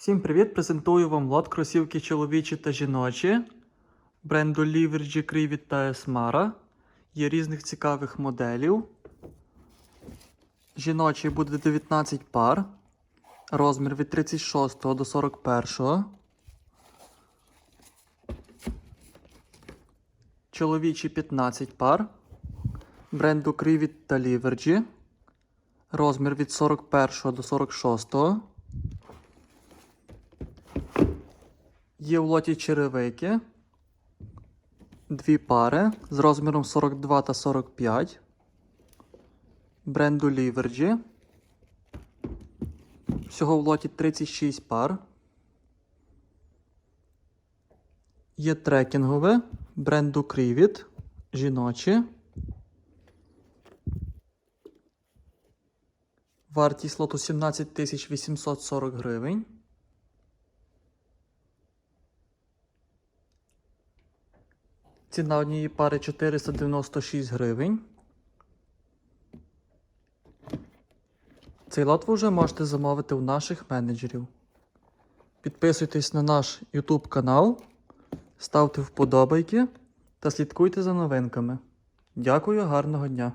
Всім привіт! Презентую вам лот кросівки чоловічі та жіночі бренду Livergy, Крівіт та Esmara. Є різних цікавих моделів. Жіночий буде 19 пар. Розмір від 36 до 41. Чоловічі 15 пар. Бренду Крівіт та Livergy. Розмір від 41 до 46. Є в лоті черевики. Дві пари з розміром 42 та 45. Бренду Livergy. Всього в лоті 36 пар. Є трекінгове бренду Крівіт. Жіночі. Вартість лоту 17 840 гривень. Ціна однієї пари 496 гривень. Цей лот ви вже можете замовити у наших менеджерів. Підписуйтесь на наш YouTube канал, ставте вподобайки та слідкуйте за новинками. Дякую, гарного дня!